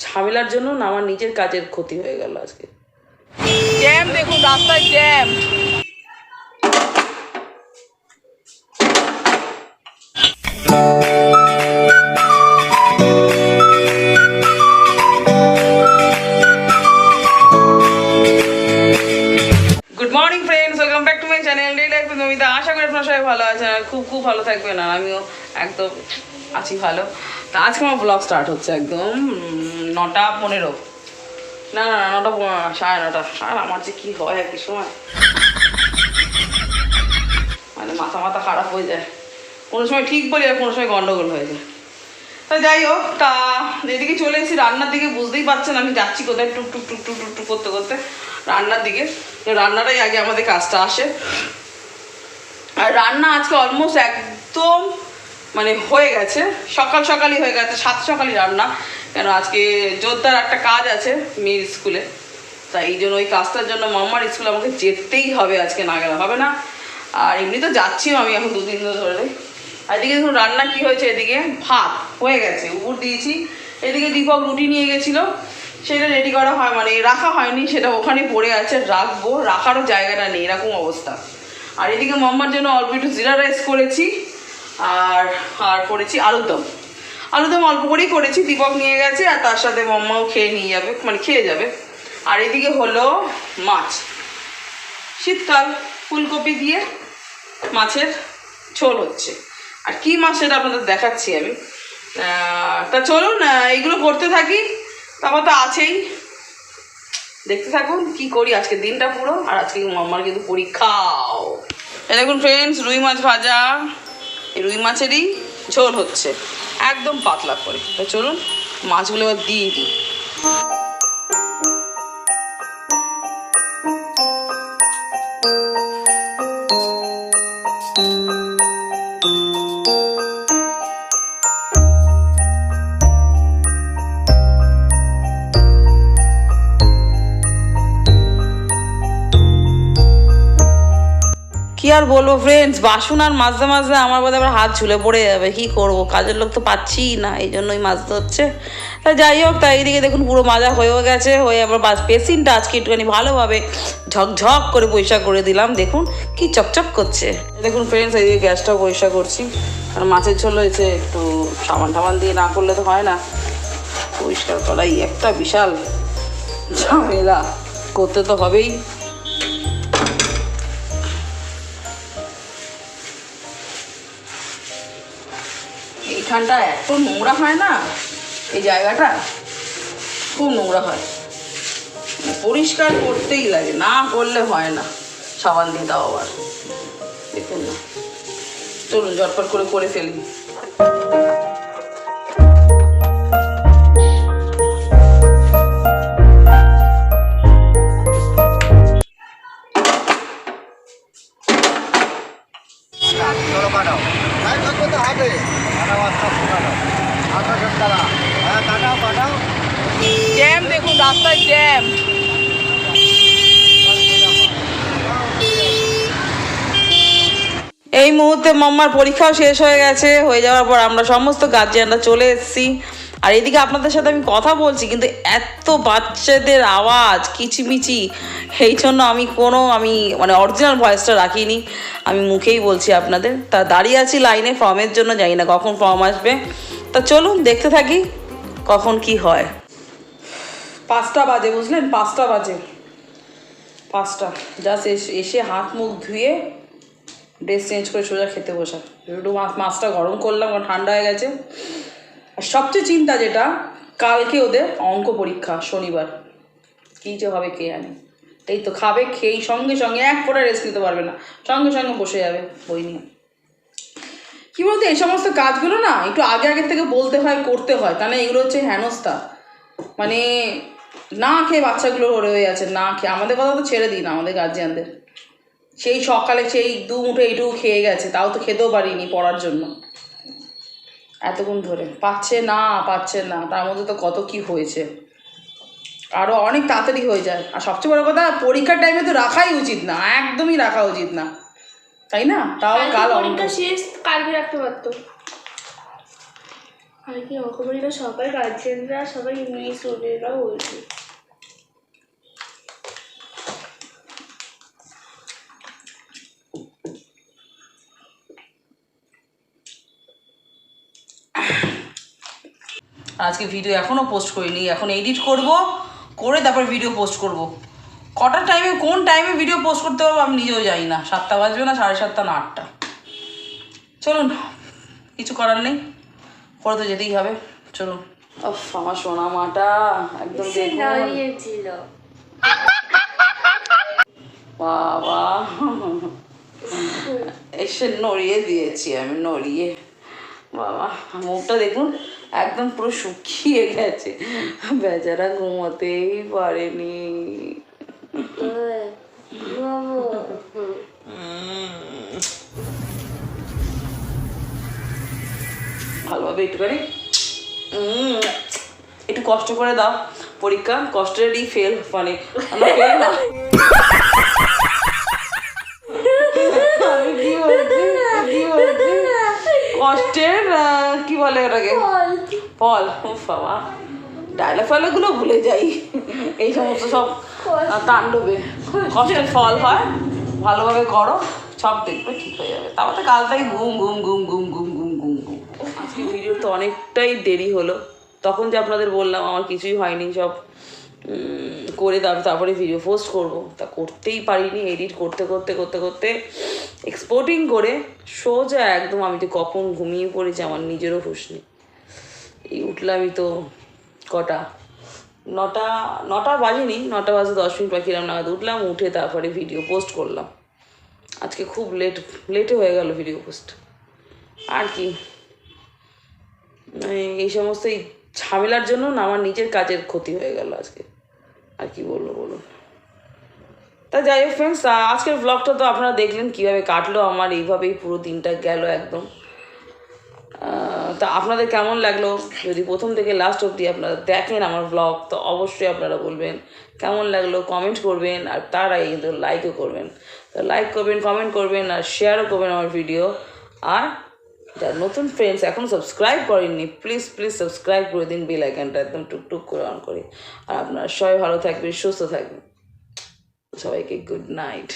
ঝামেলার জন্য না আমার নিজের কাজের ক্ষতি হয়ে গেল আজকে। জ্যাম দেখুন রাস্তায় jam good morning friends welcome back to my channel day life Namita আশা করি আপনারা সবাই ভালো আছেন খুব খুব ভালো থাকবেন আর আমিও একদম আছি ভালো। তা আজকে আমার ব্লগ স্টার্ট হচ্ছে একদম নটা পনেরো। না না না, নটা সাড়ে নটা। আর আমার যে কী হয় একই সময়। মানে মাথা মাথা খারাপ হয়ে যায়। কোনো সময় ঠিক বলি আর কোনো সময় গন্ডগোল হয়ে যায়। তা যাই হোক তা এদিকে চলে এসেছি রান্নার দিকে বুঝতেই পারছেন আমি যাচ্ছি কোথায় টুক টুক টুক টুক টুক টুক করতে করতে রান্নার দিকে। রান্নাটাই আগে আমাদের কাজটা আসে। আর রান্না আজকে অলমোস্ট একদম মানে হয়ে গেছে। সকাল সকালই হয়ে গেছে, সাত সকালই রান্না। কেন আজকে জোরদার একটা কাজ আছে মেয়ের স্কুলে। তাই এই জন্য ওই কাজটার জন্য মাম্মার স্কুলে আমাকে যেতেই হবে আজকে না গেলে। হবে না? আর এমনি তো যাচ্ছিও আমি এখন দুদিন ধরে। আর এদিকে দেখুন রান্না কি হয়েছে এদিকে? ভাত হয়ে গেছে, উপর দিয়েছি। এদিকে দীপক রুটি নিয়ে গেছিল। সেটা রেডি করা হয় মানে রাখা হয়নি, সেটা ওখানে পড়ে আছে, রাখব। রাখারও জায়গাটা নেই, এরকম অবস্থা। আর এদিকে মাম্মার জন্য অল্প একটু জিরা রাইস করেছি। আর আর করেছি আলুর দম আলুর দম অল্প করেই করেছি, দীপক নিয়ে গেছে আর তার সাথে মম্মাও খেয়ে নিয়ে যাবে মানে খেয়ে যাবে। আর এদিকে হলো মাছ। শীতকাল, ফুলকপি দিয়ে মাছের ঝোল হচ্ছে। আর কি মাছ সেটা আপনাদের দেখাচ্ছি আমি। তা চলুন এইগুলো করতে থাকি। তারপর তো আছেই। দেখতে থাকুন কি করি আজকে দিনটা পুরো। আর আজকে মাম্মার কিন্তু পরীক্ষাও। এই দেখুন ফ্রেন্ডস রুই মাছ ভাজা। এই রুই মাছেরই ঝোল হচ্ছে একদম পাতলা করে। চলুন মাছগুলো দিয়ে দিই। আর বলব ফ্রেন্ডস বাসন আর মাঝে মাঝে আমার বোধহয় আবার হাত ঝুলে পড়ে যাবে। কি করব? কাজের লোক তো পাচ্ছিই না, এই জন্যই মাজতে হচ্ছে। তা যাই হোক তাই এইদিকে দেখুন পুরো মাজা হয়েও গেছে, হয়ে আবার বাস পেসিনটা আজকে একটুখানি ভালোভাবে ঝকঝক করে পরিষ্কার করে দিলাম। দেখুন কি চকচক করছে। দেখুন ফ্রেন্ডস এইদিকে গ্যাসটাও পরিষ্কার করছি। আর মাছের ঝোল হয়েছে, একটু সাবান টাবান দিয়ে না করলে তো হয় না। পরিষ্কার করাই একটা বিশাল ঝামেলা। করতে তো হবেই। এইখানটা এত নোংরা হয় না? এই জায়গাটা খুব নোংরা হয়। মানে পরিষ্কার করতেই লাগে, না করলে হয় না। সাবান দিয়ে দাও আবার। দেখুন না। চলুন, ঝটপট করে করে ফেলি। হ্যাঁ থাকবে তো পাঠাও আস্তে আস্তে হ্যাঁ পাঠাও জ্যাম দেখুন রাস্তায় জ্যাম। এই মুহূর্তে মাম্মার পরীক্ষাও শেষ হয়ে গেছে হয়ে যাওয়ার পর আমরা সমস্ত গার্জিয়ানরা চলে এসেছি। আর এদিকে আপনাদের সাথে আমি কথা বলছি, কিন্তু এত বাচ্চাদের আওয়াজ, কিচিমিচি। সেই জন্য আমি কোনো, আমি মানে অরিজিনাল ভয়েসটা রাখিনি। আমি মুখেই বলছি আপনাদের। তা দাঁড়িয়ে আছি লাইনে ফর্মের জন্য, জানি না কখন ফর্ম আসবে। তা চলুন, দেখতে থাকি কখন কি হয়। পাঁচটা বাজে, বুঝলেন? পাঁচটা বাজে। পাঁচটা। জাস্ট এসে এসে হাত মুখ ধুয়ে ড্রেস চেঞ্জ করে সোজা খেতে বসা। একটু মাছ মাছটা গরম করলাম, ঠান্ডা হয়ে গেছে। আর সবচেয়ে চিন্তা যেটা, কালকে ওদের অঙ্ক পরীক্ষা, শনিবার। কী যে হবে কে জানে। এই তো খাবে খেয়েই সঙ্গে সঙ্গে এক ফোঁটা রেস্ট নিতে পারবে না। সঙ্গে সঙ্গে বসে যাবে বই নিয়ে। কী বলতো, এই সমস্ত কাজগুলো না একটু আগে আগের থেকে বলতে হয়, করতে হয়। তাহলে এগুলো হচ্ছে হেনস্থা। মানে না খেয়ে বাচ্চাগুলো রয়ে আছে না খেয়ে। আমাদের কথা তো ছেড়ে দিন আমাদের গার্জিয়ানদের সেই সকালে সেই দু মুঠো এইটুকু খেয়ে গেছে, তাও তো খেতেও পারিনি পড়ার জন্য। এতক্ষণ ধরে। পাচ্ছে না পাচ্ছে না তার মধ্যে তো কত কি হয়েছে। আরও অনেক তাড়াতাড়ি হয়ে যায়। আর সবচেয়ে বড় কথা পরীক্ষার টাইমে তো রাখাই উচিত না একদমই রাখা উচিত না। তাই না? তাও কাল অঙ্ক পরীক্ষা শেষ কালকে রাখতে পারতো। আর কি অঙ্কবাড়িরা সবাই গার্জেনরা সবাই ইংলিশ স্টুডেন্টরা বলছে আজকে ভিডিও এখনও পোস্ট করিনি এখন এডিট করব করে তারপর ভিডিও পোস্ট করব। কটা টাইমে কোন টাইমে ভিডিও পোস্ট করতে পারব আমি নিজেও জানি না সাতটা বাজবে না সাড়ে সাতটা না আটটা। চলুন কিছু করার নেই করে তো যেতেই হবে চলুন। আমার সোনা মাটা একদম বাবা এসে নড়িয়ে দিয়েছি আমি নড়িয়ে। বাবা মুখটা দেখুন। একদম পুরো শুকিয়ে গেছে। বেচারা ঘুমোতেই পারেনি। ভালোভাবে একটুখানি একটু কষ্ট করে দাও পরীক্ষা। কষ্টেরই ফেল মানে ফেল না। কষ্টের কি বলে ওটাকে? ফল বাবা। ডায়লগ ফাইলগুলো ভুলে যাই। এই সমস্ত সব তাণ্ডবে। কষ্টের ফল হয় ভালোভাবে করো সব দেখবে ঠিক হয়ে যাবে। তারপরে কাল থেকে ঘুম ঘুম ঘুম ঘুম ঘুম ঘুম ঘুম ঘুম। আজকে ভিডিও তো অনেকটাই দেরি হলো। তখন যে আপনাদের বললাম আমার কিছুই হয়নি সব করে তারপর তারপরে ভিডিও পোস্ট করব। তা করতেই পারিনি এডিট করতে করতে করতে করতে এক্সপোর্টিং করে সোজা একদম আমি তো কখন ঘুমিয়ে পড়েছি আমার নিজেরও হুঁশ নেই। এই উঠলামই তো কটা। নটা নটা বাজেনি, নটা বাজে দশ মিনিট বাকি এরম নাগাদ উঠলাম, উঠে তারপরে ভিডিও পোস্ট করলাম। আজকে খুব লেট লেটে হয়ে গেল ভিডিও পোস্ট আর কি? মানে এই সমস্ত এই ঝামেলার জন্য না আমার নিজের কাজের ক্ষতি হয়ে গেল আজকে। আর কি বলব বলুন? তা যাই হোক ফ্রেন্ডস আজকের ব্লগটা তো আপনারা দেখলেন কীভাবে কাটলো আমার, এইভাবেই পুরো দিনটা গেল একদম। তা আপনাদের কেমন লাগল? যদি প্রথম থেকে লাস্ট অবধি আপনারা দেখেন আমার ব্লগ তো অবশ্যই আপনারা বলবেন কেমন লাগল? কমেন্ট করবেন আর তার আগে কিন্তু লাইকও করবেন। তো লাইক করবেন কমেন্ট করবেন আর শেয়ারও করবেন আমার ভিডিও আর যার নতুন ফ্রেন্ডস এখন সাবস্ক্রাইব করেননি প্লিজ প্লিজ সাবস্ক্রাইব করে দিন বেল আইকনটা একদম টুকটুক করে অন করে। আর আপনারা সবাই ভালো থাকবেন, সুস্থ থাকবেন। সবাইকে গুড নাইট